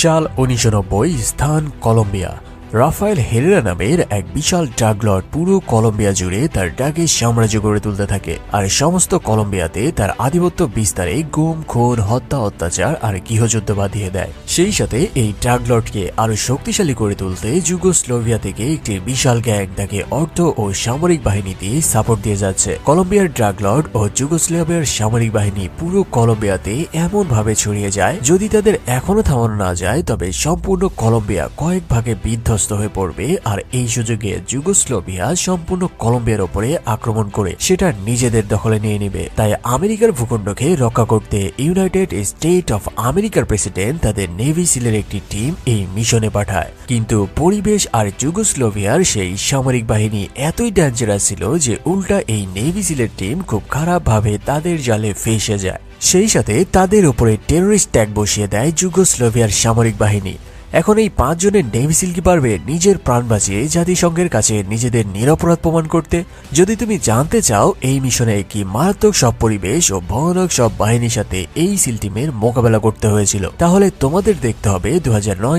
সাল উনিশশো নব্বই স্থান কলম্বিয়া। রাফায়েল হেরেরা নামের এক বিশাল ড্রাগলট পুরো কলম্বিয়া জুড়ে তার ড্রাগের সাম্রাজ্য গড়ে তুলতে থাকে। আর সমস্ত কলম্বিয়াতে তার আধিপত্য বিস্তারে গুম, খুন, হত্যা, অত্যাচার আর গৃহযুদ্ধ বাঁধিয়ে দেয়। সেই সাথে এই ড্রাগলটকে আরও শক্তিশালী করে তুলতে যুগোস্লোভিয়া থেকে একটি বিশাল গ্যাং তাকে অর্থ ও সামরিক বাহিনী দিয়ে সাপোর্ট দিয়ে যাচ্ছে। কলম্বিয়ার ড্রাগলট ও যুগোস্লোভিয়ার সামরিক বাহিনী পুরো কলম্বিয়াতে এমন ভাবে ছড়িয়ে যায়, যদি তাদের এখনও থামানো না যায়, তবে সম্পূর্ণ কলম্বিয়া কয়েক ভাগে বিধ্বস্ত হয়ে পড়বে, আর এই সুযোগে যুগোস্লোভিয়া সম্পূর্ণ কলম্বিয়ার ওপরে আক্রমণ করে সেটা নিজেদের দখলে নিয়ে নেবে। তাই আমেরিকার ভূখণ্ডকে রক্ষা করতে ইউনাইটেড স্টেট অফ আমেরিকার প্রেসিডেন্ট তাদের নেভি সিলের একটি টিম এই মিশনে পাঠায়। কিন্তু পরিবেশ আর যুগোস্লোভিয়ার সেই সামরিক বাহিনী এতই ডেঞ্জারাস ছিল যে উল্টা এই নেভি সিলের টিম খুব খারাপভাবে তাদের জালে ফেসে যায়। সেই সাথে তাদের উপরে টেরোরিস্ট ট্যাগ বসিয়ে দেয় যুগোস্লোভিয়ার সামরিক বাহিনী। এখন এই পাঁচজনের নেভিসিল কি পারবে নিজের প্রাণ বাঁচিয়ে জাতিসংঘের কাছে নিজেদের নিরপরাধ প্রমাণ করতে। যদি তুমি জানতে চাও, এই মিশনে কি মারাত্মক সব পরিবেশ ও ভয়ানক সব বাহিনীর সাথে এই সিল টিমের মোকাবেলা করতে হয়েছিল, তাহলে তোমাদের দেখতে হবে দু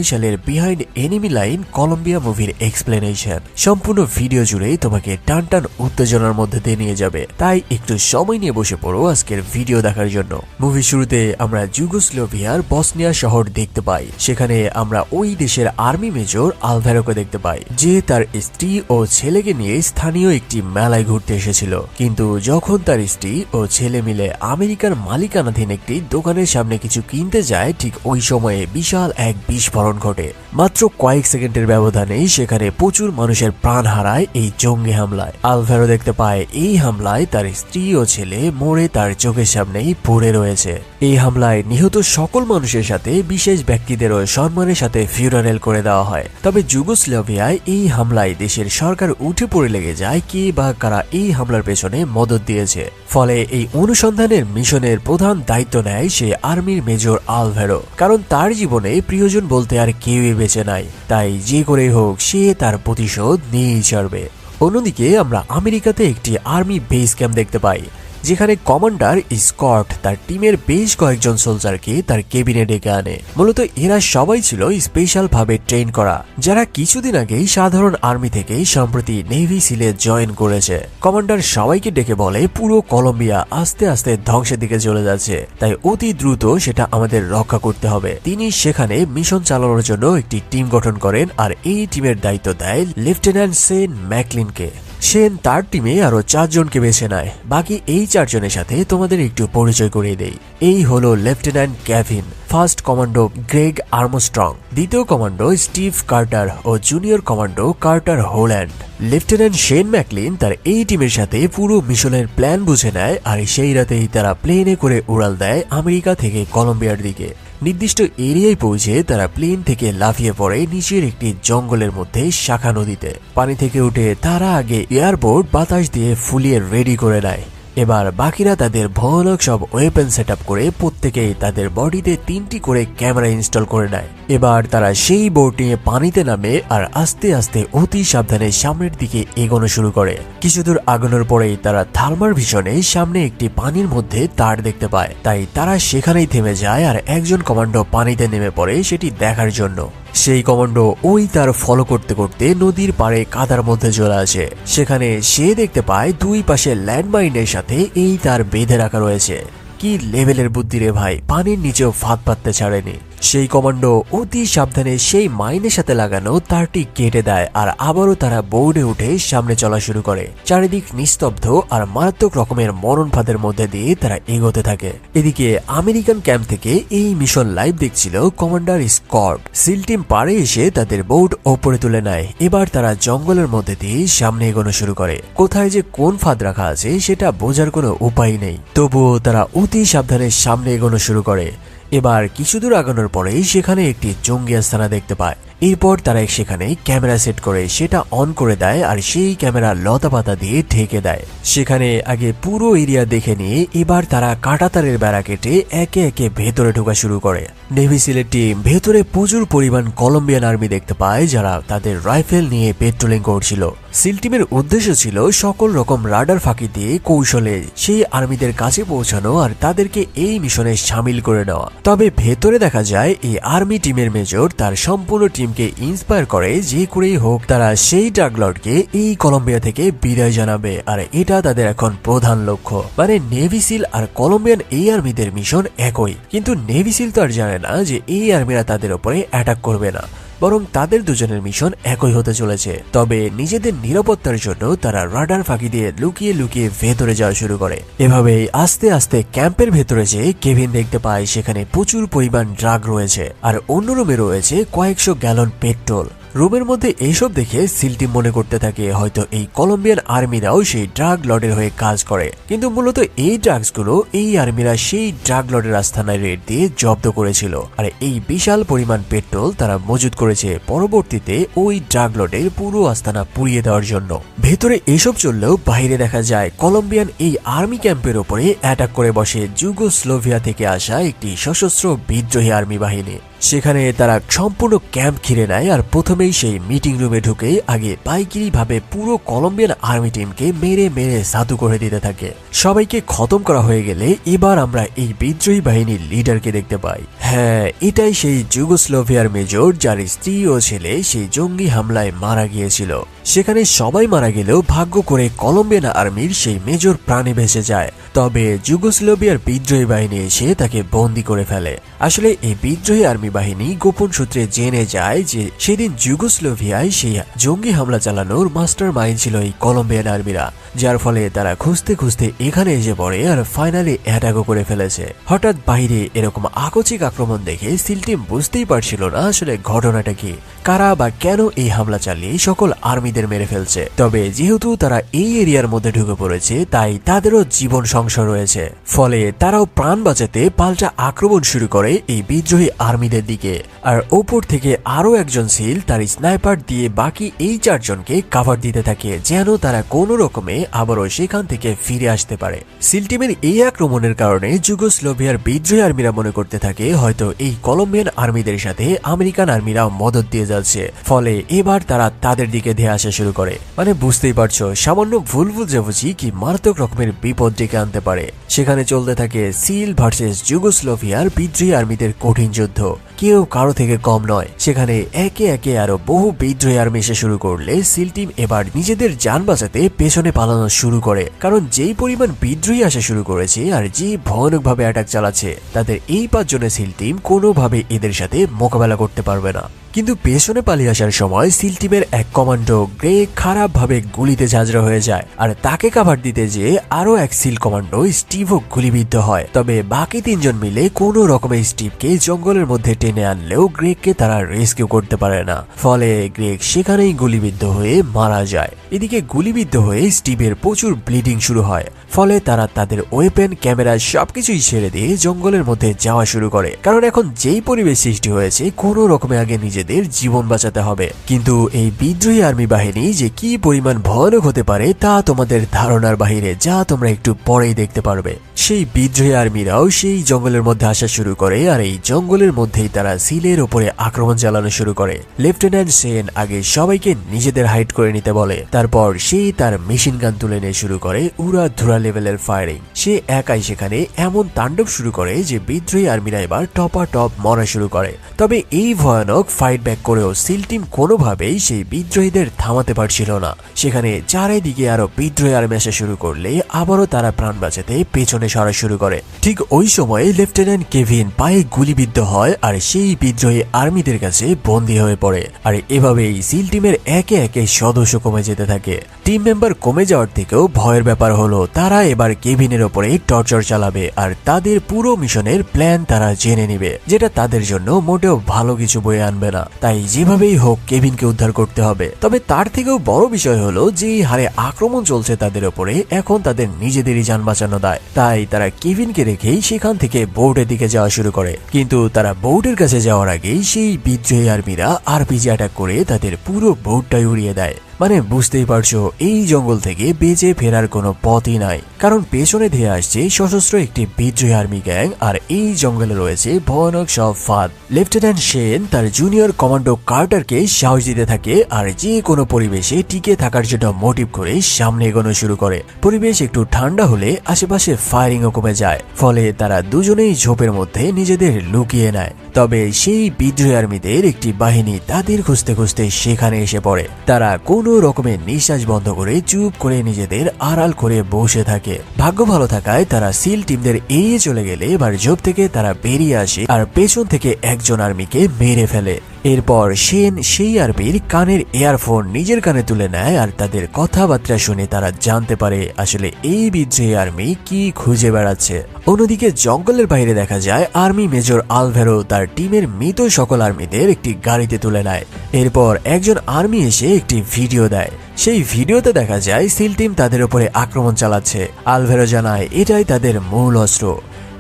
সালের বিহাইন্ড এনিমি লাইন কলম্বিয়া মুভির এক্সপ্লেনেশন। সম্পূর্ণ ভিডিও জুড়েই তোমাকে টান টান উত্তেজনার মধ্যে দিয়ে নিয়ে যাবে। তাই একটু সময় নিয়ে বসে পড়ো আজকের ভিডিও দেখার জন্য। মুভি শুরুতে আমরা যুগোস্লোভিয়ার বসনিয়া শহর দেখতে পাই। সেখানে আমরা ওই দেশের আর্মি মেজর আলভেরোকে দেখতে পাই, যে তার স্ত্রী ও ছেলেকে নিয়ে স্থানীয় একটি মেলায় ঘুরতে এসেছিল। কিন্তু যখন তার স্ত্রী ও ছেলে মিলে আমেরিকার মালিকানাধীন একটি দোকানের সামনে কিছু কিনতে যায়, ঠিক ওই সময়ে বিশাল এক বিস্ফোরণ ঘটে। মাত্র কয়েক সেকেন্ডের ব্যবধানেই সেখানে প্রচুর মানুষের প্রাণ হারায় এই জঙ্গি হামলায়। আলভেরো দেখতে পায়, এই হামলায় তার স্ত্রী ও ছেলে মরে তার চোখের সামনেই পড়ে রয়েছে। এই হামলায় নিহত সকল মানুষের সাথে বিশেষ ব্যক্তিদেরও সম্মানের সাথে ফিউরারেল করে দেওয়া হয়। তবে যুগোস্লোভিয়ায় এই হামলায় দেশের সরকার উঠে পড়ে লেগে যায় কে বা কারা এই হামলার পেছনে মদত দিয়েছে। ফলে এই অনুসন্ধানের মিশনের প্রধান দায়িত্ব নেয় সে আর্মির মেজর আলভেরো। কারণ তার জীবনে প্রিয়জন বলতে আর কেউই বেঁচে নাই। তাই যে করেই হোক, সে তার প্রতিশোধ নিয়েই ছাড়বে। অন্যদিকে আমরা আমেরিকাতে একটি আর্মি বেস ক্যাম্প দেখতে পাই। যেখানে কমান্ডার স্কট তার টিমের বেশ কয়েকজন সোলজারকে তার কেবিনে ডেকে আনে। মূলত এরা সবাই ছিল স্পেশাল ভাবে ট্রেন করা, যারা কিছুদিন আগেই সাধারণ আর্মি থেকে সম্প্রতি নেভি সিলে জয়েন করেছে। কমান্ডার সবাইকে ডেকে বলে, পুরো কলম্বিয়া আস্তে আস্তে ধ্বংসের দিকে চলে যাচ্ছে, তাই অতি দ্রুত সেটা আমাদের রক্ষা করতে হবে। তিনি সেখানে মিশন চালানোর জন্য একটি টিম গঠন করেন আর এই টিমের দায়িত্ব দেয় লেফটেন্যান্ট সেন ম্যাকলিনকে। সেন তার টিমে আরও চারজনকে বেছে নেয়। বাকি এই চারজনের সাথে তোমাদের একটু পরিচয় করিয়ে দেই। এই হলো lieutenant Kevin, first commando Greg Armstrong, দ্বিতীয় কমান্ডো স্টিভ কার্টার ও junior commando Carter Holland. Lieutenant Shane McLean তার এই টিমের সাথে পুরো মিশনের প্ল্যান বুঝে নেয় আর সেই রাতেই তারা প্লেনে করে উড়াল দেয় আমেরিকা থেকে কলম্বিয়ার দিকে। নির্দিষ্ট এরিয়ায় পৌঁছে তারা প্লেন থেকে লাফিয়ে পড়ে নিচের একটি জঙ্গলের মধ্যে শাখা নদীতে। পানি থেকে উঠে তারা আগে এয়ারপোর্ট বাতাস দিয়ে ফুলিয়ে রেডি করে নেয়। এবার বাকিরা তাদের ভয়ানক সব ওয়েপেন সেট করে প্রত্যেকেই তাদের বডিতে তিনটি করে ক্যামেরা ইনস্টল করে নেয়। এবার তারা সেই বোট নিয়ে পানিতে নামে আর আস্তে আস্তে অতি সাবধানে সামনের দিকে এগোনো শুরু করে। কিছু দূর আগানোর পরেই তারা থার্মার ভিশনে সামনে একটি পানির মধ্যে তার দেখতে পায়। তাই তারা সেখানেই থেমে যায় আর একজন কমান্ডো পানিতে নেমে পড়ে সেটি দেখার জন্য। সেই কমান্ডো ওই তার ফলো করতে করতে নদীর পাড়ে কাদার মধ্যে চলে আসে। সেখানে সে দেখতে পায় দুই পাশে ল্যান্ডমাইনের সাথে এই তার বেঁধে রাখা রয়েছে। কি লেভেলের বুদ্ধি রে ভাই? পানির নিচেও ফাঁদ পাততে ছাড়েনি। সেই কমান্ডো অতি সাবধানে সেই মাইনের সাথে লাগানো তারটি কেটে দেয় আর আবারও তারা বোর্ডে উঠে সামনে চলা শুরু করে। চারিদিক নিস্তব্ধ আর মারাত্মক রকমের মরণ ফাঁদের মধ্যে দিয়ে তারা এগোতে থাকে। এদিকে আমেরিকান ক্যাম্প থেকে এই মিশন লাইভ দেখছিল কমান্ডার স্কট সিল টিম পারে এসে তাদের বোর্ড ওপরে তুলে নেয়। এবার তারা জঙ্গলের মধ্যে দিয়ে সামনে এগোনো শুরু করে। কোথায় যে কোন ফাঁদ রাখা আছে সেটা বোঝার কোনো উপায় নেই। তবুও তারা অতি সাবধানে সামনে এগোনো শুরু করে। এবার কিছু দূর আগানোর পরেই সেখানে একটি জঙ্গি আস্তানা দেখতে পায়। এরপর তারা সেখানে ক্যামেরা সেট করে সেটা অন করে দেয় আর সেই ক্যামেরা লতা পাতা দিয়ে ঢেকে দেয়। সেখানে আগে পুরো এরিয়া দেখে নিয়ে এবার তারা কাটাতারের বেড়া কেটে একে একে ভেতরে ঢোকা শুরু করে। নেভি সিলের টিম ভেতরে প্রচুর পরিমাণ কলম্বিয়ান আর্মি দেখতে পায় যারা তাদের রাইফেল নিয়ে পেট্রোলিং করছিল। সিল টিমের উদ্দেশ্য ছিল সকল রকম রাডার ফাঁকি দিয়ে কৌশলে সেই আর্মিদের কাছে পৌঁছানো আর তাদেরকে এই মিশনে সামিল করে নেওয়া। তবে ভেতরে দেখা যায় এই আর্মি টিমের মেজর তার সম্পূর্ণ টিমকে ইন্সপায়ার করে যে করেই হোক, তারা সেই ডাগলর্ডকে এই কলম্বিয়া থেকে বিদায় জানাবে। আর এটা তাদের এখন প্রধান লক্ষ্য। মানে নেভিসিল আর কলম্বিয়ান এই আর্মিদের মিশন একই। কিন্তু নেভিসিল তো আর জানে না যে এই আর্মিরা তাদের উপরে অ্যাটাক করবে না। বরং তাদের দুজনের মিশন একই হতে চলেছে। তবে নিজেদের নিরাপত্তার জন্য তারা রাডার ফাঁকি দিয়ে লুকিয়ে লুকিয়ে ভেতরে যাওয়া শুরু করে। এভাবে আস্তে আস্তে ক্যাম্পের ভেতরে যে কেভিন দেখতে পায় সেখানে প্রচুর পরিমাণ ড্রাগ রয়েছে। আর অন্য রুমে রয়েছে কয়েকশো গ্যালন পেট্রোল। রুমের মধ্যে এইসব দেখে সিলটি মনে করতে থাকে, হয়তো এই কলম্বিয়ান আর্মিরাও সেই ড্রাগ লর্ডের হয়ে কাজ করে। কিন্তু মূলত এই ড্রাগসগুলো এই আর্মিরা সেই ড্রাগ লর্ডের আস্থানায় রেড দিয়ে জব্দ করেছিল। আর এই বিশাল পরিমাণ পেট্রোল তারা মজুদ করেছে পরবর্তীতে ওই ড্রাগ লর্ডের পুরো আস্তানা পুড়িয়ে দেওয়ার জন্য। ভেতরে এসব চললেও বাইরে দেখা যায়, কলম্বিয়ান এই আর্মি ক্যাম্পের ওপরে অ্যাটাক করে বসে যুগোস্লোভিয়া থেকে আসা একটি সশস্ত্র বিদ্রোহী আর্মি বাহিনী। সেখানে তারা সম্পূর্ণ ক্যাম্প ঘিরে নেয় আর প্রথমেই সেই মিটিং রুমে ঢুকে আগে পাইকিরি ভাবে পুরো কলম্বিয়ান আর্মি টিমকে মেরে মেরে সাধু করে দিতে থাকে। সবাইকে খতম করা হয়ে গেলে এবার আমরা এই বিদ্রোহী বাহিনীর লিডারকে দেখতে পাই। হ্যাঁ এটাই সেই যুগোস্লোভিয়ার মেজর যার স্ত্রী ও ছেলে সেই জঙ্গি হামলায় মারা গিয়েছিল। সেখানে সবাই মারা গেলেও ভাগ্য করে কলম্বিয়ান আর্মির সেই মেজর প্রাণে ভেসে যায়। তবে যুগোস্লোভিয়ার বিদ্রোহী বাহিনী এসে তাকে বন্দি করে ফেলে। আসলে এই বিদ্রোহী আর্মি বাহিনী গোপন সূত্রে জেনে যায় যে সেদিন যুগোস্লোভিয়ায় সেই জঙ্গি হামলা চালানোর মাস্টার মাইন্ড ছিল এই কলম্বিয়ান আর্মিরা, যার ফলে তারা খুঁজতে খুঁজতে এখানে এসে পড়ে আর ফাইনালি অ্যাটাকও করে ফেলেছে। হঠাৎ বাইরে এরকম আকস্মিক আক্রমণ দেখে সিল টিম বুঝতেই পারছিল না আসলে ঘটনাটা কি। কারা বা কেন এই হামলা চালিয়ে সকল আর্মিদের মেরে ফেলছে? তবে যেহেতু তারা এই এরিয়ার মধ্যে ঢুকে পড়েছে, তাই তাদেরও জীবন সংশয় রয়েছে। ফলে তারাও প্রাণ বাঁচাতে পাল্টা আক্রমণ শুরু করে এই বিদ্রোহী আর্মিদের দিকে। আর ওপর থেকে আরও একজন সিল তার স্নাইপার দিয়ে বাকি এই চারজনকে কাভার দিতে থাকে, যেন তারা কোনো রকমে আবারও সেখান থেকে ফিরে আসতে পারে। সিল টিমের এই আক্রমণের কারণে যুগোস্লোভিয়ার বিদ্রোহী আর্মিরা মনে করতে থাকে, হয়তো এই কলম্বিয়ান আর্মিদের সাথে আমেরিকান আর্মিরাও মদত দিয়ে যাচ্ছে। ফলে এবার তারা তাদের দিকে ধেয়ে আসা শুরু করে। মানে বুঝতেই পারছ, সামান্য ভুল ভুল বুঝি কি মারাত্মক রকমের বিপদ ডেকে আনতে পারে। সেখানে চলতে থাকে সিল ভার্সেস যুগোস্লোভিয়ার বিদ্রোহী আর্মিদের কঠিন যুদ্ধ। কেউ কারও থেকে কম নয়। সেখানে একে একে আরও বহু বিদ্রোহী আর্মি এসে শুরু করলে সিল টিম এবার নিজেদের যান বাঁচাতে পেছনে পালানো শুরু করে। কারণ যেই পরিমাণ বিদ্রোহী আসা শুরু করেছে আর যে ভয়ানকভাবে অ্যাটাক চালাচ্ছে, তাদের এই পাঁচজনের সিল টিম কোনোভাবে এদের সাথে মোকাবেলা করতে পারবে না। কিন্তু পেছনে পালিয়ে আসার সময় সিল টিমের এক কমান্ডো গ্রে খারাপভাবে গুলিতে ঝাঁঝরা হয়ে যায়। আর তাকে কাভার দিতে যে আরও এক সিল কমান্ডো স্টিভও গুলিবিদ্ধ হয়। তবে বাকি তিনজন মিলে কোনো রকমের স্টিভকে জঙ্গলের মধ্যে টেনে আনলেও গ্রেগকে তারা রেস্কিউ করতে পারে না। ফলে গ্রেগ সেখানেই গুলিবিদ্ধ হয়ে মারা যায়। এদিকে গুলিবিদ্ধ হয়ে স্টিভের প্রচুর ব্লিডিং শুরু হয়। ফলে তারা তাদের ওয়েপেন ক্যামেরা সবকিছুই ছেড়ে দিয়ে জঙ্গলের মধ্যে যাওয়া শুরু করে। কারণ এখন যেই পরিবেশ সৃষ্টি হয়েছে, কোনো রকমে আগে নিজেদের জীবন বাঁচাতে হবে। কিন্তু এই বিদ্রোহী আর্মি বাহিনী যে কি পরিমাণ ভয়ানক হতে পারে, তা তোমাদের ধারণার বাহিরে, যা তোমরা একটু পরেই দেখতে পারবে। সেই বিদ্রোহী আর্মিরাও সেই জঙ্গলের মধ্যে আসা শুরু করে, আর এই জঙ্গলের মধ্যেই তারা সিলের ওপরে আক্রমণ চালানো শুরু করে। লেফটেন্যান্ট সেন আগে সবাইকে নিজেদের হাইট করে নিতে বলে। তারপর সে তার মেশিন গান তুলে নিয়ে শুরু করে উড়া ধুরা লেভেলের ফায়ারিং সে একাই সেখানে এমন তাণ্ডব শুরু করে যে বিদ্রোহী আর্মিরা এবার টপা টপ মরা শুরু করে। তবে এই ভয়ানক ফাইট ব্যাক করেও সিল টিম কোনোভাবেই সেই বিদ্রোহীদের থামাতে পারছিল না। সেখানে চারিদিকে আরও বিদ্রোহী আর্মি আসা শুরু করলে আবারও তারা প্রাণ বাঁচাতে পেছনে সরা শুরু করে। ঠিক ওই সময়ে লেফটেন্যান্ট কেভিন পায়ে গুলিবিদ্ধ হয় আর সেই বিদ্রোহী আর্মিদের কাছে বন্দী হয়ে পড়ে। আর এভাবেই সিল টিমের একে একে সদস্য কমে যেতে থাকে। টিম মেম্বার কমে যাওয়ার থেকেও ভয়ের ব্যাপার হলো, তার তারা এবার কেভিনের ওপরে টর্চার চালাবে আর তাদের পুরো মিশনের প্ল্যান তারা জেনে নেবে, যেটা তাদের জন্য মোটেও ভালো কিছু বয়ে আনবে না। তাই যেভাবেই হোক কেভিনকে উদ্ধার করতে হবে। তবে তার থেকেও বড় বিষয় হলো যে হারে আক্রমণ চলছে তাদের ওপরে, এখন তাদের নিজেদেরই যান বাঁচানো দায়। তাই তারা কেভিনকে রেখেই সেখান থেকে বোর্ডের দিকে যাওয়া শুরু করে। কিন্তু তারা বোর্ডের কাছে যাওয়ার আগেই সেই বিদ্রোহী আর্মিরা আরপিজি অ্যাটাক করে তাদের পুরো বোর্ডটাই উড়িয়ে দেয়। মানে বুঝতেই পারছ, এই জঙ্গল থেকে বেঁচে ফেরার কোনো পথই নাই। কারণ পেছনে ধেয়ে আসছে সশস্ত্র একটি বিদ্রোহী আর্মি গ্যাং, আর এই জঙ্গলে রয়েছে ভয়ানক সব ফাঁদ। লেফটেন্যান্ট সেন তার জুনিয়র কমান্ডো কার্টারকে সাহস দিতে থাকে, আর যে কোনো পরিবেশে টিকে থাকার জন্য মোটিভ করে সামনে এগোনো শুরু করে। পরিবেশ একটু ঠান্ডা হলে আশেপাশে ফায়ারিংও কমে যায়, ফলে তারা দুজনেই ঝোপের মধ্যে নিজেদের লুকিয়ে নেয়। তবে সেই বিদ্রোহী আর্মিদের একটি বাহিনী তাদের খুঁজতে খুঁজতে সেখানে এসে পড়ে। তারা কোনো রকমের নিঃশ্বাস বন্ধ করে চুপ করে নিজেদের আড়াল করে বসে থাকে। ভাগ্য ভালো থাকায় তারা সিল টিমদের এড়িয়ে চলে গেলে এবার জোপ থেকে তারা বেরিয়ে আসে আর পেছন থেকে একজন আর্মিকে মেরে ফেলে। এরপর সেন সেই আর্মির কানের এয়ারফোন নিজের কানে তুলে নেয় আর তাদের কথাবার্তা শুনে তারা জানতে পারে আসলে এই বিদ্রোহী আর্মি কি খুঁজে বেড়াচ্ছে। অন্যদিকে জঙ্গলের বাইরে দেখা যায় আর্মি মেজর আলভেরো তার টিমের মৃত সকল আর্মিদের একটি গাড়িতে তুলে নেয়। এরপর একজন আর্মি এসে একটি ভিডিও দেয়। সেই ভিডিওতে দেখা যায় সিল টিম তাদের উপরে আক্রমণ চালাচ্ছে। আলভেরো জানায়, এটাই তাদের মূল অস্ত্র।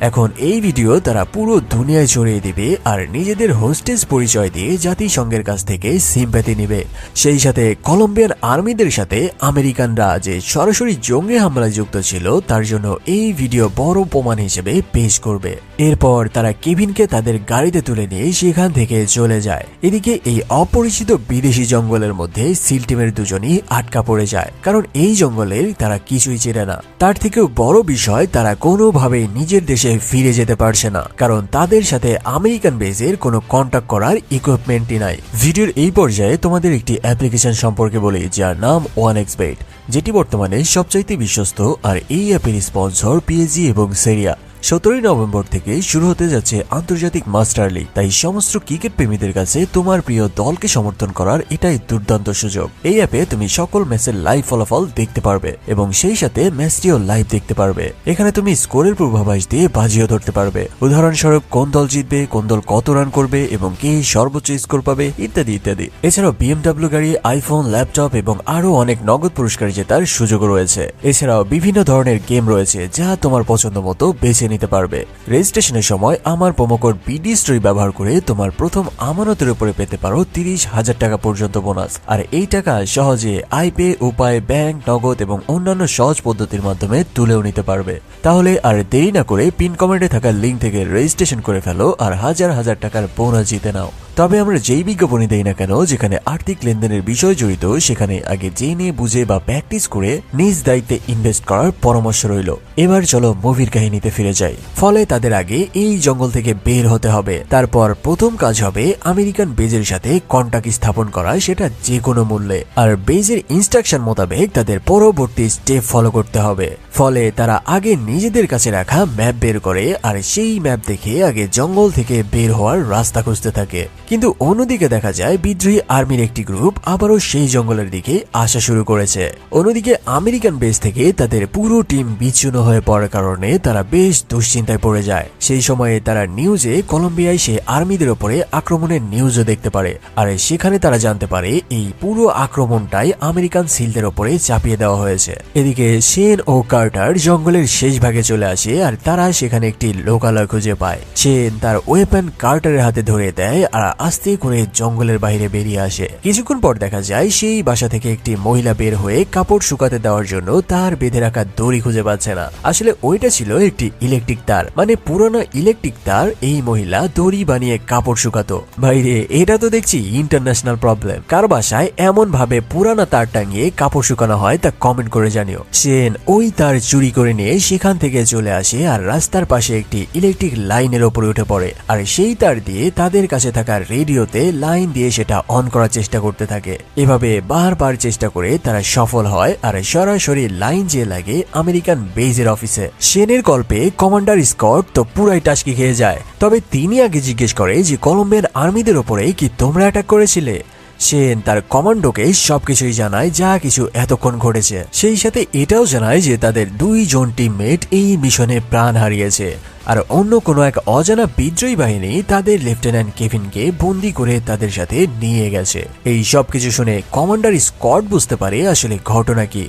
এখন এই ভিডিও তারা পুরো দুনিয়ায় ছড়িয়ে দিবে আর নিজেদের হোস্টেজ পরিচয় দিয়ে জাতিসংঘের কাছ থেকে সিম্প্যাথি নিবে। সেই সাথে কলম্বিয়ান আর্মিদের সাথে আমেরিকানরা যে সরাসরি জঙ্গি হামলায় যুক্ত ছিল, তার জন্য এই ভিডিও বড় প্রমাণ হিসেবে পেশ করবে। এরপর তারা কেভিনকে তাদের গাড়িতে তুলে নিয়ে সেখান থেকে চলে যায়। এদিকে এই অপরিচিত বিদেশি জঙ্গলের মধ্যে সিল টিমের দুজনই আটকা পড়ে যায়, কারণ এই জঙ্গলের তারা কিছুই চেনে না। তার থেকেও বড় বিষয়, তারা কোনোভাবে নিজের দেশে ফিরে যেতে পারছে না। কারণ তাদের সাথে আমেরিকান বেজের কোনো কন্ট্যাক্ট করার ইকুইপমেন্টই নাই। ভিডিওর এই পর্যায়ে তোমাদের একটি অ্যাপ্লিকেশন সম্পর্কে বলি, যার নাম ওয়ান এক্সপেট যেটি বর্তমানে সবচাইতে বিশ্বস্ত আর এই অ্যাপের স্পন্সর পিএজি এবং সেরিয়া সতেরোই নভেম্বর থেকে শুরু হতে যাচ্ছে আন্তর্জাতিক মাস্টার লিগ। তাই সমস্ত ক্রিকেট প্রেমীদের কাছে তোমার প্রিয় দলকে সমর্থন করার এটাই দুর্দান্ত সুযোগ। এই অ্যাপে তুমি সকল ম্যাচের লাইভ ফলাফল দেখতে পারবে এবং সেই সাথে ম্যাচটিও লাইভ দেখতে পারবে। এখানে তুমি স্কোরের পূর্বাভাস দিয়ে বাজিও ধরতে পারবে। উদাহরণস্বরূপ, কোন দল জিতবে, কোন দল কত রান করবে এবং কে সর্বোচ্চ স্কোর পাবে, ইত্যাদি ইত্যাদি। এছাড়াও বিএমডাব্লিউ গাড়ি আইফোন ল্যাপটপ এবং আরও অনেক নগদ পুরস্কার জেতার সুযোগ রয়েছে। এছাড়াও বিভিন্ন ধরনের গেম রয়েছে যা তোমার পছন্দ মতো বেছে নিতে পারবে। রেজিস্ট্রেশনের সময় আমার প্রোমোকোড বিডি স্টোরি ব্যবহার করে তোমার প্রথম আমানতের উপরে পেতে পারো তিরিশ হাজার টাকা পর্যন্ত বোনাস আর এই টাকা সহজে আইপে, উপায়, ব্যাংক, নগদ এবং অন্যান্য সহজ পদ্ধতির মাধ্যমে তুলেও নিতে পারবে। তাহলে আর দেরি না করে পিন কমেন্টে থাকা লিঙ্ক থেকে রেজিস্ট্রেশন করে ফেলো আর হাজার হাজার টাকার বোনাস জিতে নাও। তবে আমরা যেই বিজ্ঞাপনই দেই না কেন, যেখানে আর্থিক লেনদেনের বিষয় জড়িত, সেখানে আগে জেনে, বুঝে বা প্র্যাকটিস করে নিজ দায়িত্বে ইনভেস্ট করার পরামর্শ রইল। এবার চলো মুভির কাহিনীতে ফিরে যাই। ফলে তাদের আগে এই জঙ্গল থেকে বের হতে হবে। তারপর প্রথম কাজ হবে আমেরিকান বেজের সাথে কন্টাক্ট স্থাপন করা, সেটা যে কোনো মূল্যে। আর বেজের ইনস্ট্রাকশন মোতাবেক তাদের পরবর্তী স্টেপ ফলো করতে হবে। ফলে তারা আগে নিজেদের কাছে রাখা ম্যাপ বের করে আর সেই ম্যাপ দেখে আগে জঙ্গল থেকে বের হওয়ার রাস্তা খুঁজতে থাকে। কিন্তু অন্যদিকে দেখা যায় বিদ্রোহী আর্মির একটি গ্রুপ আবারও সেই জঙ্গলের দিকে আসা শুরু করেছে। অন্যদিকে আমেরিকান বেস থেকে তাদের পুরো টিম বিচ্ছিন্ন হয়ে পড়ার কারণে তারা বেশ দুশ্চিন্তায় পড়ে যায়। সেই সময়ে তারা নিউজে কলম্বিয়ায় সে আর্মিদের ওপরে আক্রমণের নিউজও দেখতে পারে। আর সেখানে তারা জানতে পারে এই পুরো আক্রমণটাই আমেরিকান সিলদের ওপরে চাপিয়ে দেওয়া হয়েছে। এদিকে সেন ও কার্টার জঙ্গলের শেষ ভাগে চলে আসে আর তারা সেখানে একটি লোকালয় খুঁজে পায়। সেন তার ওয়েপন কার্টারের হাতে ধরে দেয় আর আস্তে করে জঙ্গলের বাইরে বেরিয়ে আসে। কিছুক্ষণ পর দেখা যায় সেই বাসা থেকে একটি মহিলা বের হয়ে কাপড় শুকাতে দেওয়ার জন্য তার বেঁধে রাখা দড়ি খুঁজে পাচ্ছে না। আসলে ওইটা ছিল একটি ইলেকট্রিক তার। মানে পুরনো ইলেকট্রিক তার এই মহিলা দড়ি বানিয়ে কাপড় শুকাতো। বাইরে, এটা তো দেখছি ইন্টারন্যাশনাল প্রবলেম কার বাসায় এমন ভাবে পুরানা তার টাঙিয়ে কাপড় শুকানো হয় তা কমেন্ট করে জানিও। সেন ওই তার চুরি করে নিয়ে সেখান থেকে চলে আসে আর রাস্তার পাশে একটি ইলেকট্রিক লাইনের ওপরে উঠে পড়ে। আর সেই তার দিয়ে তাদের কাছে থাকা রেডিওতে লাইন দিয়ে সেটা অন করার চেষ্টা করতে থাকে। এভাবে বারবার চেষ্টা করে তারা সফল হয় আর সরাসরি লাইন যে লাগে আমেরিকান বেজের অফিসে সেনের গল্পে কমান্ডার স্কট তো পুরাই টাস্কি খেয়ে যায়। তবে তিনি আগে জিজ্ঞেস করে যে কলম্বিয়ান আর্মিদের ওপরে কি তোমরা অ্যাটাক করেছিলে? সেন তার কমান্ডোকে সবকিছুই জানায় যা কিছু এতক্ষণ ঘটেছে। সেই সাথে এটাও জানায় যে তাদের দুইজন টিমমেট এই মিশনে প্রাণ হারিয়েছে। আর অন্য কোনো এক অজানা বিদ্রোহী বাহিনী তাদের লেফটেন্যান্ট কেভিনকে বন্দি করে তাদের সাথে নিয়ে গেছে। এই সব কিছু শুনে কমান্ডার স্কট বুঝতে পারে আসলে ঘটনা কি।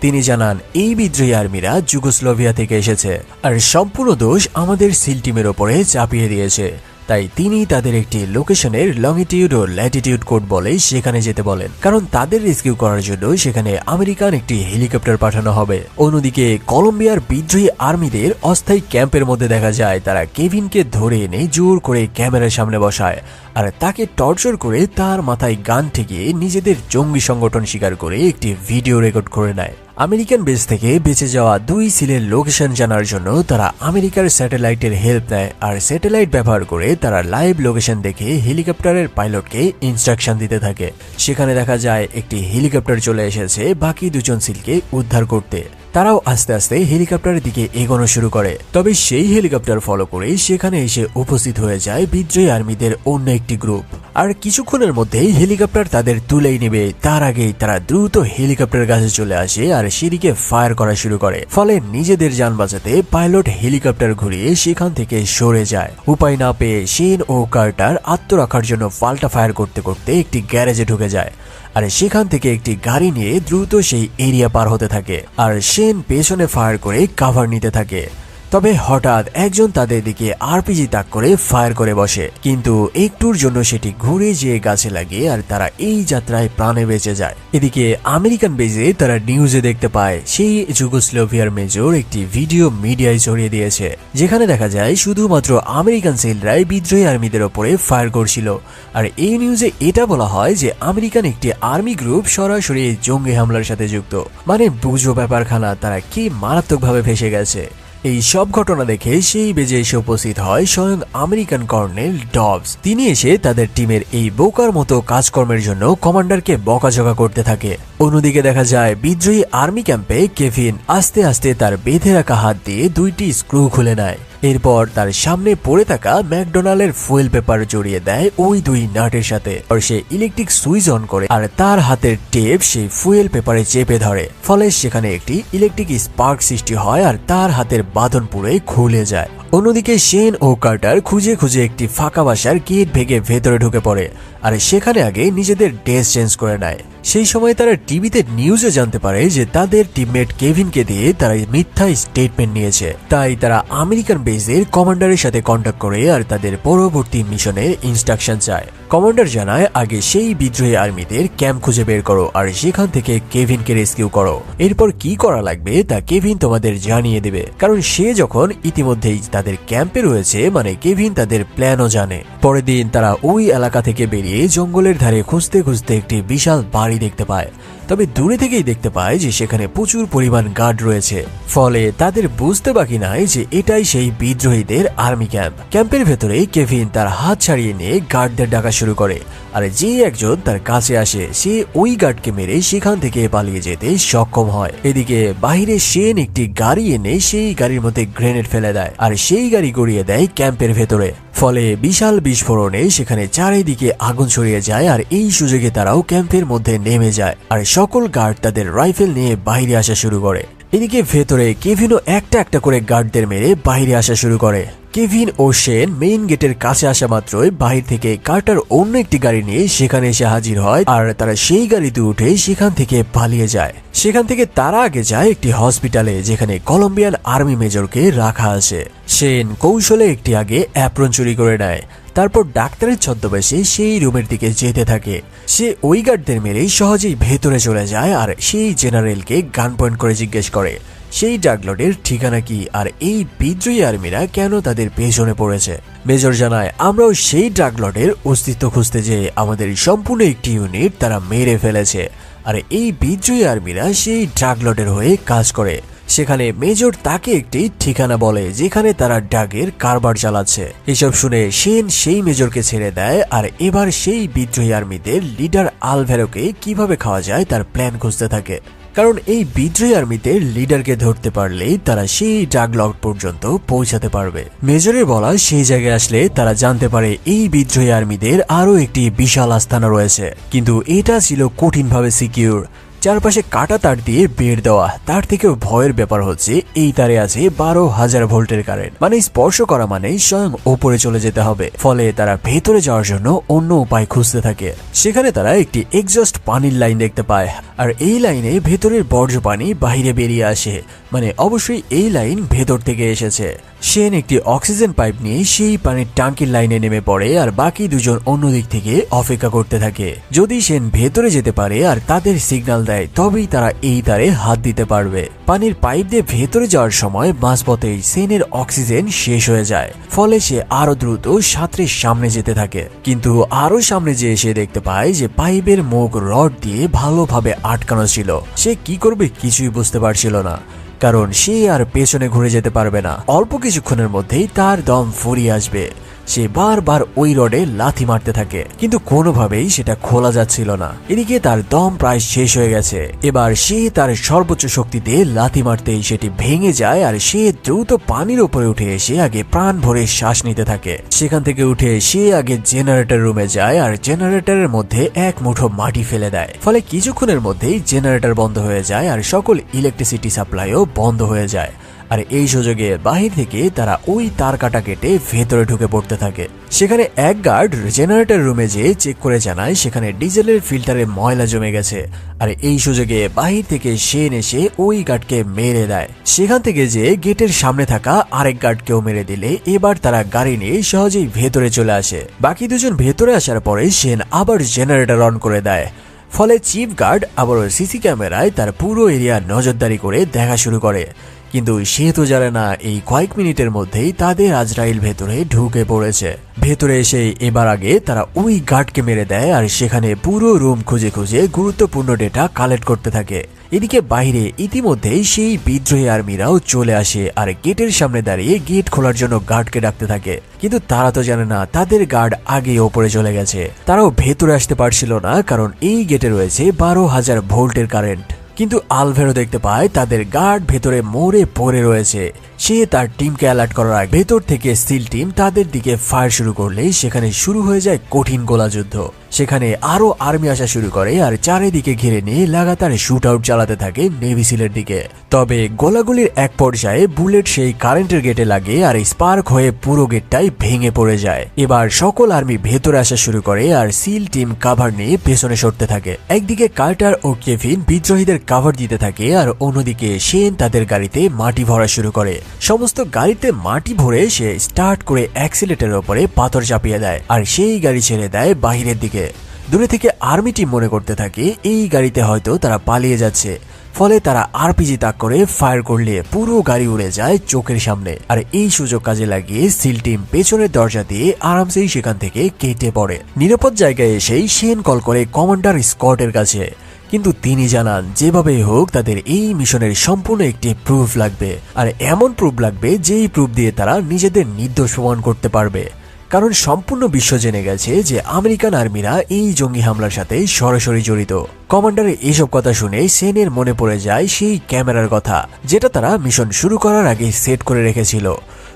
তিনি জানান, এই বিদ্রোহী আর্মিরা যুগোস্লোভিয়া থেকে এসেছে, আর সম্পূর্ণ দোষ আমাদের সিল টিমের ওপরে চাপিয়ে দিয়েছে। তাই তিনি তাদের একটি লোকেশনের লংিটিউড ও ল্যাটিটিউড কোড বলে সেখানে যেতে বলেন। কারণ তাদের রেস্কিউ করার জন্য সেখানে আমেরিকান একটি হেলিকপ্টার পাঠানো হবে। অন্যদিকে কলম্বিয়ার বিদ্রোহী আর্মিদের অস্থায়ী ক্যাম্পের মধ্যে দেখা যায়, তারা কেভিনকে ধরে এনে জোর করে ক্যামেরার সামনে বসায় আর তাকে টর্চার করে তার মাথায় গান ঠেকিয়ে নিজেদের জঙ্গি সংগঠন স্বীকার করে একটি ভিডিও রেকর্ড করে নেয়। আমেরিকান বেস থেকে বেঁচে যাওয়া দুই সিলের লোকেশন জানার জন্য তারা আমেরিকার স্যাটেলাইটের হেল্প নেয়, আর স্যাটেলাইট ব্যবহার করে তারা লাইভ লোকেশন দেখে হেলিকপ্টারের পাইলটকে ইনস্ট্রাকশন দিতে থাকে। সেখানে দেখা যায়, একটি হেলিকপ্টার চলে এসেছে, বাকি দুজন সিলকে উদ্ধার করতে। তারাও আস্তে আস্তে হেলিকপ্টারের দিকে এগোনো শুরু করে। তবে সেই হেলিকপ্টার ফলো করে সেখানে এসে উপস্থিত হয়ে যায় বিদ্রোহী আর্মিদের অন্য একটি গ্রুপ। আর কিছুক্ষণের মধ্যেই হেলিকপ্টার তাদের তুলেই নেবে। তার আগেই তারা দ্রুত হেলিকপ্টার কাছে চলে আসে আর সেদিকে ফায়ার করা শুরু করে। ফলে নিজেদের যান বাঁচাতে পাইলট হেলিকপ্টার ঘুরিয়ে সেখান থেকে সরে যায়। উপায় না পেয়ে সেন ও কার্টার আত্মরক্ষার জন্য পাল্টা ফায়ার করতে করতে একটি গ্যারেজে ঢুকে যায়। আর সেখান থেকে একটি গাড়ি নিয়ে দ্রুত সেই এরিয়া পার হতে থাকে। আর সেন পেছনে ফায়ার করে কাভার নিতে থাকে। তবে হঠাৎ একজন তাদের দিকে আরপিজি তাক করে ফায়ার করে বসে। কিন্তু একটুর জন্য সেটি ঘুরে যেয়ে গাছে লাগে আর তারা এই যাত্রায় প্রাণে বেঁচে যায়। এদিকে আমেরিকান বেজে তারা নিউজে দেখতে পায়, সেই যুগোস্লোভিয়ার মেজর একটি ভিডিও মিডিয়ায় ছড়িয়ে দিয়েছে, যেখানে দেখা যায় শুধুমাত্র আমেরিকান সেলরাই বিদ্রোহী আর্মিদের ওপরে ফায়ার করছিল। আর এই নিউজে এটা বলা হয় যে আমেরিকান একটি আর্মি গ্রুপ সরাসরি জঙ্গি হামলার সাথে যুক্ত। মানে বুঝো ব্যাপারখানা, তারা কি মারাত্মকভাবে ফেসে গেছে। এই সব ঘটনা দেখে সেই বেজে এসে উপস্থিত হয় স্বয়ং আমেরিকান কর্নেল ডবস। তিনি এসে তাদের টিমের এই বোকার মতো কাজকর্মের জন্য কমান্ডারকে বকাঝকা করতে থাকে। অন্যদিকে দেখা যায়, বিদ্রোহী আর্মি ক্যাম্পে কেভিন আস্তে আস্তে তার বেঁধে রাখা হাত দিয়ে দুইটি স্ক্রু খুলে নেয়। এরপর তার সামনে পড়ে থাকা ম্যাকডোনাল্ডের ফুয়েল পেপার জড়িয়ে দেয় ওই দুই নাটের সাথে। আর সে ইলেকট্রিক সুইচ অন করে আর তার হাতের টেপ সেই ফুয়েল পেপারে চেপে ধরে। ফলে সেখানে একটি ইলেকট্রিক স্পার্ক সৃষ্টি হয় আর তার হাতের বাঁধন পুরে খুলে যায়। অন্যদিকে শেন ও কার্টার খুঁজে খুঁজে একটি ফাঁকা বাসার গেট ভেঙে ভেতরে ঢুকে পড়ে। আর সেখানে আগে নিজেদের ড্রেস চেঞ্জ করে নেয়। সেই সময় তারা টিভিতে নিউজে জানতে পারে যে তাদের টিমমেট কেভিনকে দিয়ে তারা মিথ্যা স্টেটমেন্ট নিয়েছে। তাই তারা আমেরিকান বেসের কমান্ডারের সাথে কন্ট্যাক্ট করে আর তাদের পরবর্তী মিশনের ইনস্ট্রাকশন চায়। কমান্ডার জানায়, আগে সেই বিদ্রোহী আর্মিদের ক্যাম্প খুঁজে বের করো আর সেখান থেকে কেভিনকে রেস্কিউ করো। এরপর কি করা লাগবে তা কেভিন তোমাদের জানিয়ে দেবে। কারণ সে যখন ইতিমধ্যেই তাদের ক্যাম্পে রয়েছে মানে কেভিন তাদের প্ল্যানও জানে। পরের দিন তারা ওই এলাকা থেকে বেরিয়ে জঙ্গলের ধারে খুঁজতে খুঁজতে একটি বিশাল বাড়ি দেখতে পায়। তবে দূরে থেকেই দেখতে পায় যে সেখানে প্রচুর পরিমাণ গার্ড রয়েছে। ফলে তাদের বুঝতে বাকি নাই যে এটাই সেই বিদ্রোহীদের আর্মি ক্যাম্প। ক্যাম্পের ভেতরেই কেভিন তার হাত ছাড়িয়ে নিয়ে গার্ডদের ডাকা শুরু করে। আর যে একজন তার কাছে আসে, সে ওই গার্ডকে মেরে সেখান থেকে পালিয়ে যেতে সক্ষম হয়। এদিকে বাহিরে সেন একটি গাড়ি এনে সেই গাড়ির মধ্যে গ্রেনেড ফেলে দেয় আর সেই গাড়ি গড়িয়ে দেয় ক্যাম্পের ভেতরে। ফলে বিশাল বিস্ফোরণে সেখানে চারিদিকে আগুন ছড়িয়ে যায় আর এই সুযোগে তারাও ক্যাম্পের মধ্যে নেমে যায়। আর সকল গার্ড তাদের রাইফেল নিয়ে বাইরে আসা শুরু করে। এদিকে ভেতরে কেভিনও একটা একটা করে গার্ডদের মেরে বাইরে আসা শুরু করে। কেভিন ও সেন মেইন গেটের কাছে আসা মাত্রই বাহির থেকে কার্টার অন্য একটি গাড়ি নিয়ে সেখানে এসে হাজির হয় আর তারা সেই গাড়িতে উঠে সেখান থেকে পালিয়ে যায়। সেখান থেকে তারা আগে যায় একটি হসপিটালে যেখানে কলম্বিয়ান আর্মি মেজরকে রাখা আছে। সেন কৌশলে একটি আগে অ্যাপ্রন চুরি করে নেয়। তারপর ডাক্তারের ছদ্মবেশে সেই রুমের দিকে যেতে থাকে। সে ওই গার্ডদের মেরে সহজেই ভেতরে চলে যায় আর সেই জেনারেলকে গান পয়েন্ট করে জিজ্ঞেস করে, সেই ডাকলটের ঠিকানা কি? আর এই বিদ্রোহী আর্মিরা কেন তাদের পেছনে পড়েছে? মেজর জানায়, আমরাও সেই ড্রাগলটের অস্তিত্ব খুঁজতে যেয়ে আমাদের সম্পূর্ণ একটি ইউনিট তারা মেরে ফেলেছে। আর এই বিদ্রোহী আর্মিরা সেই ড্রাগলটের হয়ে কাজ করে। সেখানে মেজর তাকে একটি ঠিকানা বলে, যেখানে তারা ড্রাগের কারবার চালাচ্ছে। এসব শুনে সেন সেই মেজরকে ছেড়ে দেয়, আর এবার সেই বিদ্রোহী আর্মিদের লিডার আলভেরোকে কীভাবে খাওয়া যায় তার প্ল্যান খুঁজতে থাকে। কারণ এই বিদ্রোহী আর্মিতে লিডারকে ধরতে পারলেই তারা সেই ডাগলগ পর্যন্ত পৌঁছাতে পারবে। মেজরের বলা সেই জায়গায় আসলে তারা জানতে পারে এই বিদ্রোহী আর্মিদের আরও একটি বিশাল আস্থানা রয়েছে। কিন্তু এটা ছিল কঠিনভাবে সিকিউর চারপাশে কাটা তার দিয়ে বের দেওয়া। তার থেকেও ভয়ের ব্যাপার হচ্ছে, এই তারে আছে বারো হাজার ভোল্টের কারেন্ট মানে স্পর্শ করা মানে স্বয়ং ওপরে চলে যেতে হবে। ফলে তারা ভেতরে যাওয়ার জন্য অন্য উপায় খুঁজতে থাকে। সেখানে তারা একটি এক্সস্ট পানির লাইন দেখতে পায়। আর এই লাইনে ভেতরের বর্জ্য পানি বাহিরে বেরিয়ে আসে। মানে অবশ্যই এই লাইন ভেতর থেকে এসেছে। সেন একটি অক্সিজেন পাইপ নিয়ে সেই পানির টাঙ্কির লাইনে নেমে পড়ে আর বাকি দুজন অন্য দিক থেকে অপেক্ষা করতে থাকে। যদি সেন ভেতরে যেতে পারে আর তাদের সিগন্যাল দেয়, তবেই তারা এই তারে হাত দিতে পারবে। পানির পাইপ দিয়ে ভেতরে যাওয়ার সময় মাঝপথেই সেনের অক্সিজেন শেষ হয়ে যায়, ফলে সে আরও দ্রুত সাঁতরের সামনে যেতে থাকে। কিন্তু আরও সামনে যে এসে দেখতে পায় যে পাইপের মুখ রড দিয়ে ভালোভাবে আটকানো ছিল। সে কি করবে কিছুই বুঝতে পারছিল না, কারণ সে আর পেছনে ঘুরে যেতে পারবে না। অল্প কিছুক্ষণের মধ্যেই তার দম ফুরিয়ে আসবে। সে বারবার ওই রডে লাথি মারতে থাকে। কিন্তু কোনোভাবেই সেটা খোলা যাচ্ছিল না। এদিকে তার দম প্রায় শেষ হয়ে গেছে। এবার সে তার সর্বোচ্চ শক্তি দিয়ে লাথি মারতেই সেটি ভেঙে যায় আর সে দ্রুত পানির উপরে উঠে এসে আগে প্রাণ ভরে শ্বাস নিতে থাকে। সেখান থেকে উঠে সে আগে জেনারেটর রুমে যায় আর জেনারেটরের মধ্যে এক মুঠো মাটি ফেলে দেয়। ফলে কিছুক্ষণের মধ্যেই জেনারেটর বন্ধ হয়ে যায় আর সকল ইলেকট্রিসিটি সাপ্লাইও বন্ধ হয়ে যায়। আর এই সুযোগে বাহির থেকে তারা ওই তার কাটা কেটে ভেতরে ঢুকে পড়তে থাকে। সেখানে এক গার্ড জেনারেটর রুমে যেয়ে চেক করে জানায় সেখানে ডিজেলের ফিল্টারে ময়লা জমে গেছে। আর এই সুযোগে বাহির থেকে সে এসে ওই গার্ডকে মেরে দেয়। সেখান থেকে যে গেটের সামনে থাকা আরেক গার্ডকেও মেরে দিলে এবার তারা গাড়ি নিয়ে সহজেই ভেতরে চলে আসে। বাকি দুজন ভেতরে আসার পরে সেন আবার জেনারেটর অন করে দেয়। ফলে চিফ গার্ড আবারও সিসি ক্যামেরায় তার পুরো এরিয়া নজরদারি করে দেখা শুরু করে। কিন্তু সে তো জানে না এই কয়েক মিনিটের মধ্যেই তাদের আজরাইল ভেতরে ঢুকে পড়েছে। ভেতরে এসে এবার আগে তারা ওই গার্ডকে মেরে দেয় আর সেখানে পুরো রুম খুঁজে খুঁজে গুরুত্বপূর্ণ ডেটা কালেক্ট করতে থাকে। এদিকে বাইরে ইতিমধ্যেই সেই বিদ্রোহী আর্মিরাও চলে আসে আর গেটের সামনে দাঁড়িয়ে গেট খোলার জন্য গার্ডকে ডাকতে থাকে। কিন্তু তারা তো জানে না তাদের গার্ড আগে ওপরে চলে গেছে। তারাও ভেতরে আসতে পারছিল না কারণ এই গেটে রয়েছে বারো হাজার ভোল্টের কারেন্ট। কিন্তু আলভেরো দেখতে পায় তাদের গার্ড ভেতরে মরে পড়ে রয়েছে। সে তার টিমকে অ্যালার্ট করার আগে ভেতর থেকে স্টিল টিম তাদের দিকে ফায়ার শুরু করলে সেখানে শুরু হয়ে যায় কঠিন গোলা যুদ্ধ সেখানে আরও আর্মি আসা শুরু করে আর চারিদিকে ঘিরে নিয়ে লাগাতার শুট আউট চালাতে থাকে নেভি সিলের দিকে। তবে গোলাগুলির এক পর্যায়ে বুলেট সেই কারেন্টের গেটে লাগে আর স্পার্ক হয়ে পুরো গেটটাই ভেঙে পড়ে যায়। এবার সকল আর্মি ভেতরে আসা শুরু করে আর সিল টিম কাভার নিয়ে পেছনে সরতে থাকে। একদিকে কার্টার ও কেভিন বিদ্রোহীদের কাভার দিতে থাকে আর অন্যদিকে সেন তাদের গাড়িতে মাটি ভরা শুরু করে। সমস্ত গাড়িতে মাটি ভরে সে স্টার্ট করে অ্যাক্সিলেটের ওপরে পাথর চাপিয়ে দেয় আর সেই গাড়ি ছেড়ে দেয় বাহিরের দিকে। দূরে থেকে আর্মি টিম মনে করতে থাকে, এই গাড়িতে হয়তো তারা পালিয়ে যাচ্ছে। ফলে তারা আরপিজি তাক করে ফায়ার করলে পুরো গাড়ি উড়ে যায় চোখের সামনে। আর এই সুযোগ কাজে লাগিয়ে সিল টিম পেছনের দরজা দিয়ে আরামসেই সেখান থেকে কেটে পড়ে। নিরাপদ জায়গায় এসেই সেন কল করে কমান্ডার স্কটের কাছে। কিন্তু তিনি জানান, যেভাবে হোক তাদের এই মিশনের সম্পূর্ণ একটি প্রুফ লাগবে। আর এমন প্রুফ লাগবে যেই প্রুফ দিয়ে তারা নিজেদের নির্দোষ প্রমাণ করতে পারবে। কারণ সম্পূর্ণ বিশ্ব জেনে গেছে যে আমেরিকান আর্মিরা এই জঙ্গি হামলার সাথে সরাসরি জড়িত। কমান্ডারের এইসব কথা শুনে সেনের মনে পড়ে যায় সেই ক্যামেরার কথা, যেটা তারা মিশন শুরু করার আগে সেট করে রেখেছিল।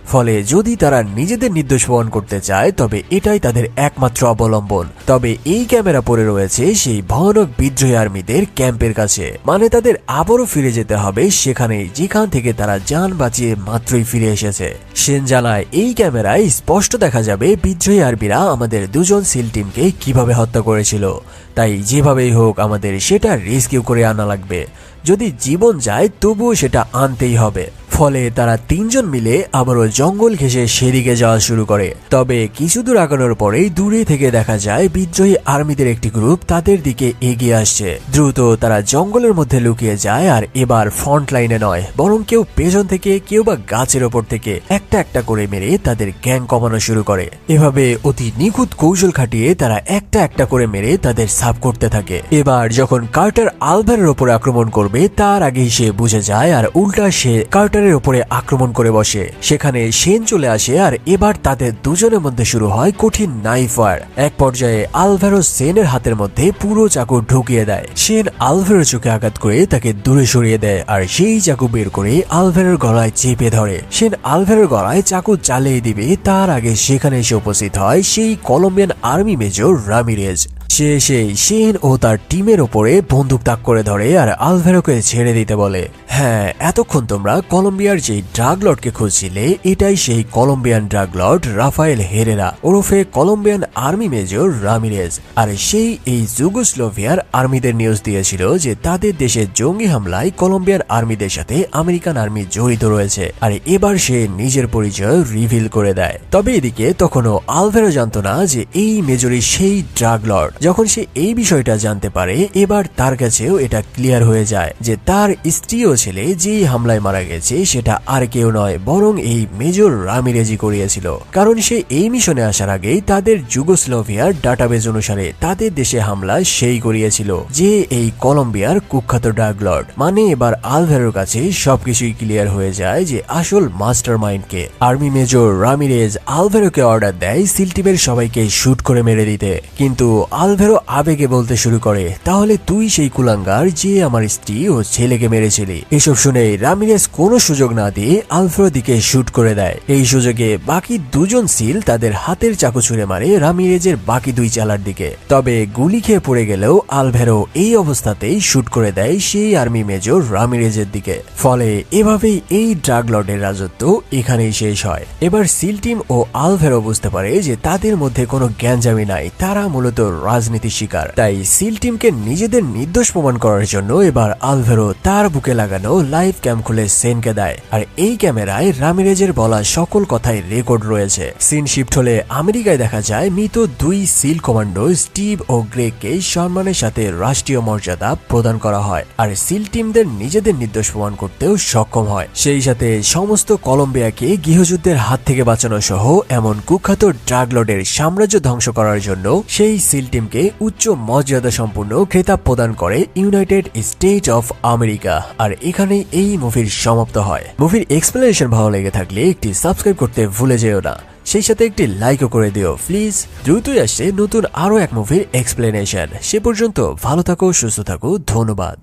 ফলে যদি তারা নিজেদের নির্দোষ প্রমাণ করতে চায়, তবে এটাই তাদের একমাত্র অবলম্বন। তবে এই ক্যামেরা পড়ে রয়েছে সেই ভয়ানক বিদ্রোহী আর্মিদের ক্যাম্পের কাছে। মানে তাদের আবারও ফিরে যেতে হবে সেখানে যেখান থেকে তারা যান বাঁচিয়ে মাত্রই ফিরে এসেছে। সেন জানায় এই ক্যামেরায় স্পষ্ট দেখা যাবে বিদ্রোহী আর্মিরা আমাদের দুজন সিল টিমকে কীভাবে হত্যা করেছিল। তাই যেভাবেই হোক আমাদের সেটা রেস্কিউ করে আনা লাগবে। যদি জীবন যায়, তবুও সেটা আনতেই হবে। ফলে তারা তিনজন মিলে আবারও জঙ্গল ঘেঁষে সেদিকে যাওয়া শুরু করে। তবে কিছু দূর আগানোর পরেই দূরে থেকে দেখা যায়, বিদ্রোহী আর্মিদের একটি গ্রুপ তাদের দিকে এগিয়ে আসছে। দ্রুত তারা জঙ্গলের মধ্যে লুকিয়ে যায় আর এবার ফ্রন্ট লাইনে নয়, বরং কেউ পেছন থেকে, কেউ বা গাছের ওপর থেকে একটা একটা করে মেরে তাদের গ্যাং কমানো শুরু করে। এভাবে অতি নিখুঁত কৌশল খাটিয়ে তারা একটা একটা করে মেরে তাদের সাফ করতে থাকে। এবার যখন কার্টার আলভারের ওপর আক্রমণ করবে, তার আগেই সে বুঝে যায় আর উল্টা সে কার্টার হেরেরানের উপরে আক্রমণ করে বসে। সেখানে সেন চলে আসে আর এবার তাদের দুজনের মধ্যে শুরু হয় কঠিন নাইফ ফায়ার এক পর্যায়ে আলভেরো সেনের হাতের মধ্যে পুরো চাকু ঢুকিয়ে দেয়। সেন আলভেরো চোখে আঘাত করে তাকে দূরে সরিয়ে দেয় আর সেই চাকু বের করে আলভেরোর গলায় চেপে ধরে। সেন আলভেরোর গলায় চাকু চালিয়ে দিবে, তার আগে সেখানে এসে উপস্থিত হয় সেই কলম্বিয়ান আর্মি মেজর রামিরেজ। সে সেই সেন ও তার টিমের ওপরে বন্দুক তাক করে ধরে আর আলভেরোকে ছেড়ে দিতে বলে। হ্যাঁ এতক্ষণ তোমরা কলম্বিয়ার যে ড্রাগ লর্ডকে খুঁজছিলে, এটাই সেই Colombian drug lord Rafael Herrera, ওরফে কলম্বিয়ান আর্মি মেজর রামিরেজ। আর সেই এই যুগোস্লোভিয়ার আর্মিদের নিউজ দিয়েছিল যে তাদের দেশে জঙ্গি হামলায় কলম্বিয়ার আর্মিদের সাথে আমেরিকান আর্মি জড়িত রয়েছে, আর এবার সে নিজের পরিচয় রিভিল করে দেয়। তবে এদিকে তখনও আলভেরো জানতো না যে এই মেজরি সেই ড্রাগ লর্ড। যখন সে এই বিষয়টা জানতে পারে, এবার তার কাছেও এটা ক্লিয়ার হয়ে যায় যে তার স্ত্রী ও ছেলে যেই হামলায় মারা গেছে সেটা আর কেউ নয়, বরং এই মেজর রামিরেজি করিয়েছিল। কারণ সে এই মিশনে আসার আগেই তাদের যুগোস্লোভিয়ার ডাটাবেজ অনুসারে তাদের দেশে হামলা সেই করিয়েছিল, যে এই কলম্বিয়ার কুখ্যাত ডাক মানে এবার আলভেরোর কাছে সবকিছুই ক্লিয়ার হয়ে যায় যে আসল মাস্টার মাইন্ডকে আর্মি মেজর রামিরেজ আলভেরোকে অর্ডার দেয় সিল টিমের সবাইকে শুট করে মেরে দিতে। কিন্তু আলভেরো আবেগে বলতে শুরু করে, তাহলে তুই সেই কুলাঙ্গার যে আমার স্ত্রী ও ছেলেকে মেরেছিলি? এসব শুনে রামিরেজ কোনো সুযোগ না দিয়ে আলভেরো দিকে শুট করে দেয়। এই সুযোগে বাকি দুজন সিল তাদের হাতের চাকু ছুঁড়ে মারে রামিরেজের বাকি দুই চালার দিকে। তবে গুলি খেয়ে পড়ে গেলেও আলভেরো এই অবস্থাতেই শুট করে দেয় সেই আর্মি মেজর রামিরেজের দিকে। ফলে এভাবেই এই ড্রাগ লর্ডের রাজত্ব এখানেই শেষ হয়। এবার সিল টিম ও আলভেরো বুঝতে পারে যে তাদের মধ্যে কোনো জ্ঞানজামি নাই। তারা মূলত রাজনীতির শিকার। তাই সিল টিমকে নিজেদের নির্দোষ প্রমাণ করার জন্য এবার আলভেরো তার বুকে লাগানো লাইভ ক্যাম খুলে সেনকে দেয়। আর এই ক্যামেরায় রামিরেজের বলা সকল কথাই রেকর্ড রয়েছে। সিন শিফট হলে আমেরিকায় দেখা যায় মৃত দুই সিল কমান্ডো স্টিভ ও গ্রেগকে সম্মানের সাথে রাষ্ট্রীয় মর্যাদা প্রদান করা হয়। আর সিল টিমদের নিজেদের নির্দোষ প্রমাণ করতেও সক্ষম হয়। সেই সাথে সমস্ত কলম্বিয়াকে গৃহযুদ্ধের হাত থেকে বাঁচানো সহ এমন কুখ্যাত ড্রাগ লর্ডের সাম্রাজ্য ধ্বংস করার জন্য সেই সিল টিমকে উচ্চ মর্যাদা সম্পূর্ণ খেতাব প্রদান করে ইউনাইটেড স্টেট অফ আমেরিকা। আর এখানে এই মুভির সমাপ্ত হয়। মুভির এক্সপ্লেনেশন ভালো লেগে থাকলে একটি সাবস্ক্রাইব করতে ভুলে যেও না। সেই সাথে একটি লাইকও করে দিও। প্লিজ দ্রুতই আসছে নতুন আরও এক মুভির এক্সপ্লেনেশন সে পর্যন্ত ভালো থাকো, সুস্থ থাকো। ধন্যবাদ।